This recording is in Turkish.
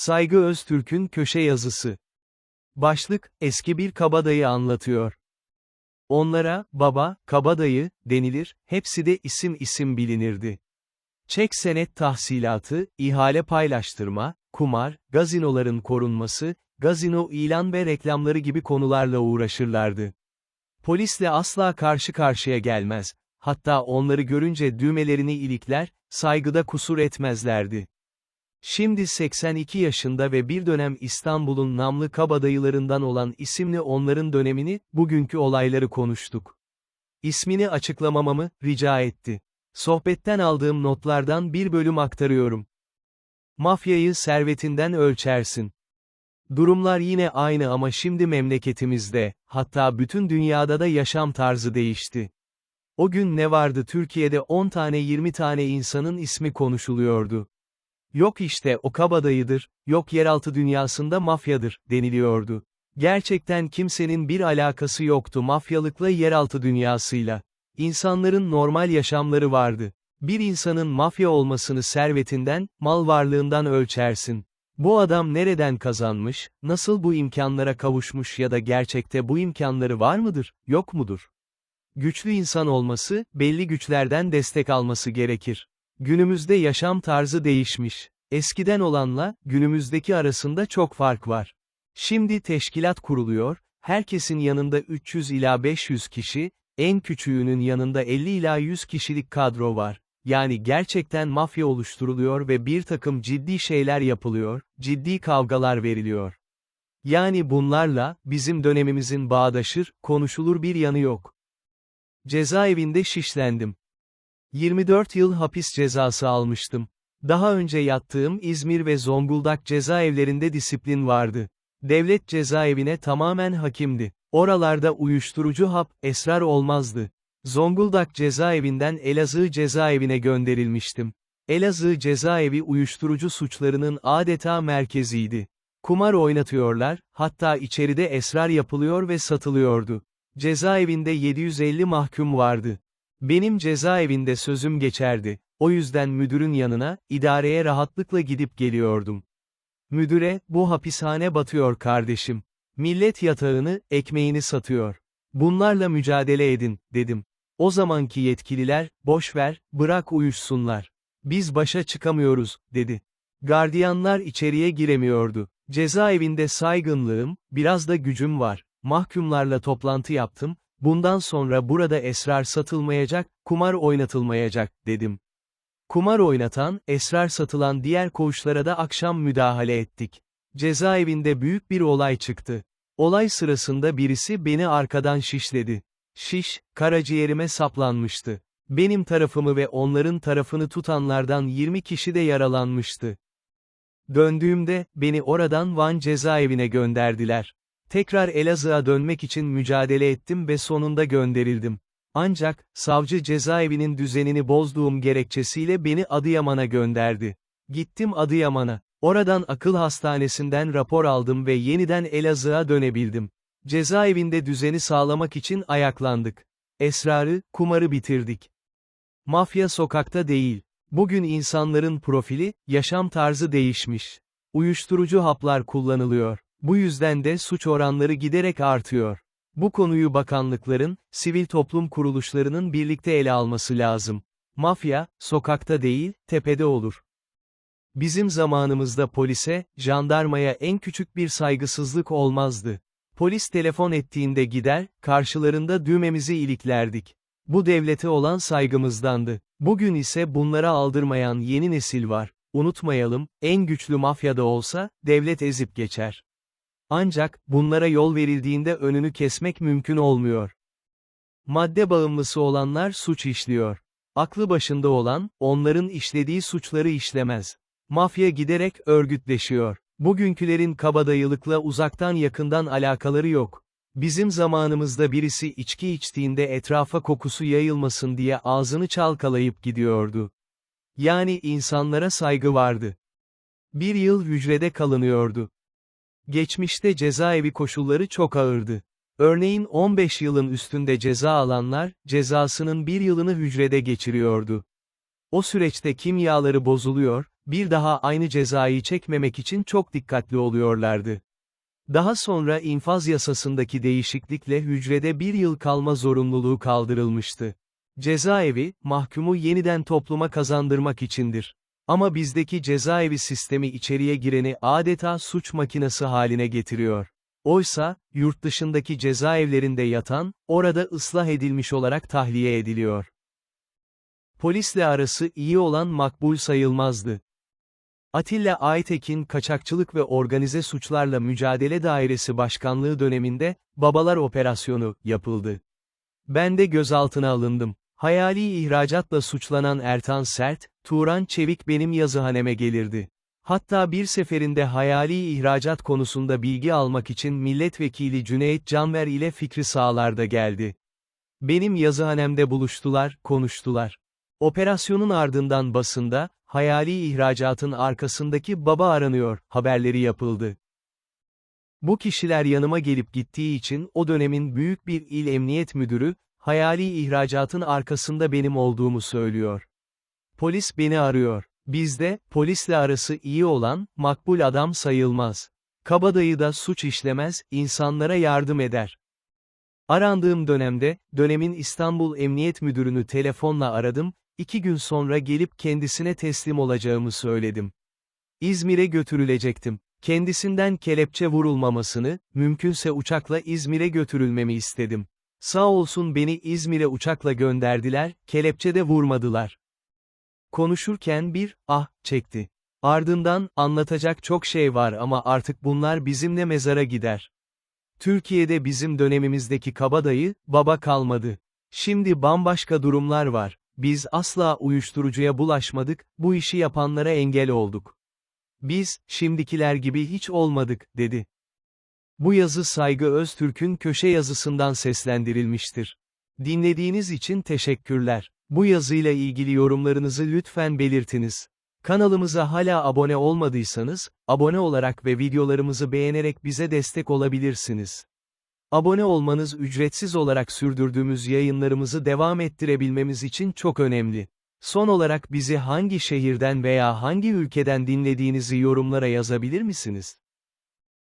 Saygı Öztürk'ün köşe yazısı. Başlık, eski bir kabadayı anlatıyor. Onlara, baba, kabadayı, denilir, hepsi de isim isim bilinirdi. Çek senet tahsilatı, ihale paylaştırma, kumar, gazinoların korunması, gazino ilan ve reklamları gibi konularla uğraşırlardı. Polisle asla karşı karşıya gelmez, hatta onları görünce düğmelerini ilikler, saygıda kusur etmezlerdi. Şimdi 82 yaşında ve bir dönem İstanbul'un namlı kabadayılarından olan isimli onların dönemini, bugünkü olayları konuştuk. İsmini açıklamamamı, rica etti. Sohbetten aldığım notlardan bir bölüm aktarıyorum. Mafyayı servetinden ölçersin. Durumlar yine aynı ama şimdi memleketimizde, hatta bütün dünyada da yaşam tarzı değişti. O gün ne vardı Türkiye'de 10 tane 20 tane insanın ismi konuşuluyordu. Yok işte o kabadayıdır, yok yeraltı dünyasında mafyadır, deniliyordu. Gerçekten kimsenin bir alakası yoktu mafyalıkla yeraltı dünyasıyla. İnsanların normal yaşamları vardı. Bir insanın mafya olmasını servetinden, mal varlığından ölçersin. Bu adam nereden kazanmış, nasıl bu imkanlara kavuşmuş ya da gerçekte bu imkanları var mıdır, yok mudur? Güçlü insan olması, belli güçlerden destek alması gerekir. Günümüzde yaşam tarzı değişmiş. Eskiden olanla, günümüzdeki arasında çok fark var. Şimdi teşkilat kuruluyor, herkesin yanında 300 ila 500 kişi, en küçüğünün yanında 50 ila 100 kişilik kadro var. Yani gerçekten mafya oluşturuluyor ve bir takım ciddi şeyler yapılıyor, ciddi kavgalar veriliyor. Yani bunlarla, bizim dönemimizin bağdaşır, konuşulur bir yanı yok. Cezaevinde şişlendim. 24 yıl hapis cezası almıştım. Daha önce yattığım İzmir ve Zonguldak cezaevlerinde disiplin vardı. Devlet cezaevine tamamen hakimdi. Oralarda uyuşturucu hap, esrar olmazdı. Zonguldak cezaevinden Elazığ cezaevine gönderilmiştim. Elazığ cezaevi uyuşturucu suçlarının adeta merkeziydi. Kumar oynatıyorlar, hatta içeride esrar yapılıyor ve satılıyordu. Cezaevinde 750 mahkum vardı. Benim cezaevinde sözüm geçerdi. O yüzden müdürün yanına, idareye rahatlıkla gidip geliyordum. Müdüre, bu hapishane batıyor kardeşim. Millet yatağını, ekmeğini satıyor. Bunlarla mücadele edin, dedim. O zamanki yetkililer, boş ver, bırak uyuşsunlar. Biz başa çıkamıyoruz, dedi. Gardiyanlar içeriye giremiyordu. Cezaevinde saygınlığım, biraz da gücüm var. Mahkumlarla toplantı yaptım, bundan sonra burada esrar satılmayacak, kumar oynatılmayacak, dedim. Kumar oynatan, esrar satılan diğer koğuşlara da akşam müdahale ettik. Cezaevinde büyük bir olay çıktı. Olay sırasında birisi beni arkadan şişledi. Şiş, karaciğerime saplanmıştı. Benim tarafımı ve onların tarafını tutanlardan 20 kişi de yaralanmıştı. Döndüğümde, beni oradan Van cezaevine gönderdiler. Tekrar Elazığ'a dönmek için mücadele ettim ve sonunda gönderildim. Ancak, savcı cezaevinin düzenini bozduğum gerekçesiyle beni Adıyaman'a gönderdi. Gittim Adıyaman'a. Oradan akıl hastanesinden rapor aldım ve yeniden Elazığ'a dönebildim. Cezaevinde düzeni sağlamak için ayaklandık. Esrarı, kumarı bitirdik. Mafya sokakta değil. Bugün insanların profili, yaşam tarzı değişmiş. Uyuşturucu haplar kullanılıyor. Bu yüzden de suç oranları giderek artıyor. Bu konuyu bakanlıkların, sivil toplum kuruluşlarının birlikte ele alması lazım. Mafya, sokakta değil, tepede olur. Bizim zamanımızda polise, jandarmaya en küçük bir saygısızlık olmazdı. Polis telefon ettiğinde gider, karşılarında düğmemizi iliklerdik. Bu devlete olan saygımızdandı. Bugün ise bunlara aldırmayan yeni nesil var. Unutmayalım, en güçlü mafyada olsa, devlet ezip geçer. Ancak, bunlara yol verildiğinde önünü kesmek mümkün olmuyor. Madde bağımlısı olanlar suç işliyor. Aklı başında olan, onların işlediği suçları işlemez. Mafya giderek örgütleşiyor. Bugünkülerin kabadayılıkla uzaktan yakından alakaları yok. Bizim zamanımızda birisi içki içtiğinde etrafa kokusu yayılmasın diye ağzını çalkalayıp gidiyordu. Yani insanlara saygı vardı. Bir yıl hücrede kalınıyordu. Geçmişte cezaevi koşulları çok ağırdı. Örneğin 15 yılın üstünde ceza alanlar, cezasının bir yılını hücrede geçiriyordu. O süreçte kimyaları bozuluyor, bir daha aynı cezayı çekmemek için çok dikkatli oluyorlardı. Daha sonra infaz yasasındaki değişiklikle hücrede bir yıl kalma zorunluluğu kaldırılmıştı. Cezaevi, mahkumu yeniden topluma kazandırmak içindir. Ama bizdeki cezaevi sistemi içeriye gireni adeta suç makinesi haline getiriyor. Oysa, yurt dışındaki cezaevlerinde yatan, orada ıslah edilmiş olarak tahliye ediliyor. Polisle arası iyi olan makbul sayılmazdı. Atilla Aytekin Kaçakçılık ve Organize Suçlarla Mücadele Dairesi Başkanlığı döneminde, Babalar Operasyonu, yapıldı. Ben de gözaltına alındım. Hayali ihracatla suçlanan Ertan Sert, Turan Çevik benim yazıhaneme gelirdi. Hatta bir seferinde hayali ihracat konusunda bilgi almak için milletvekili Cüneyt Canver ile Fikri Sağlar'da geldi. Benim yazıhanemde buluştular, konuştular. Operasyonun ardından basında, hayali ihracatın arkasındaki baba aranıyor, haberleri yapıldı. Bu kişiler yanıma gelip gittiği için o dönemin büyük bir il emniyet müdürü, hayali ihracatın arkasında benim olduğumu söylüyor. Polis beni arıyor. Bizde, polisle arası iyi olan, makbul adam sayılmaz. Kabadayı da suç işlemez, insanlara yardım eder. Arandığım dönemde, dönemin İstanbul Emniyet Müdürünü telefonla aradım, iki gün sonra gelip kendisine teslim olacağımı söyledim. İzmir'e götürülecektim. Kendisinden kelepçe vurulmamasını, mümkünse uçakla İzmir'e götürülmemi istedim. Sağ olsun beni İzmir'e uçakla gönderdiler, kelepçe de vurmadılar. Konuşurken bir, ah, çekti. Ardından, anlatacak çok şey var ama artık bunlar bizimle mezara gider. Türkiye'de bizim dönemimizdeki kabadayı, baba kalmadı. Şimdi bambaşka durumlar var. Biz asla uyuşturucuya bulaşmadık, bu işi yapanlara engel olduk. Biz, şimdikiler gibi hiç olmadık, dedi. Bu yazı Saygı Öztürk'ün köşe yazısından seslendirilmiştir. Dinlediğiniz için teşekkürler. Bu yazıyla ilgili yorumlarınızı lütfen belirtiniz. Kanalımıza hala abone olmadıysanız, abone olarak ve videolarımızı beğenerek bize destek olabilirsiniz. Abone olmanız ücretsiz olarak sürdürdüğümüz yayınlarımızı devam ettirebilmemiz için çok önemli. Son olarak bizi hangi şehirden veya hangi ülkeden dinlediğinizi yorumlara yazabilir misiniz?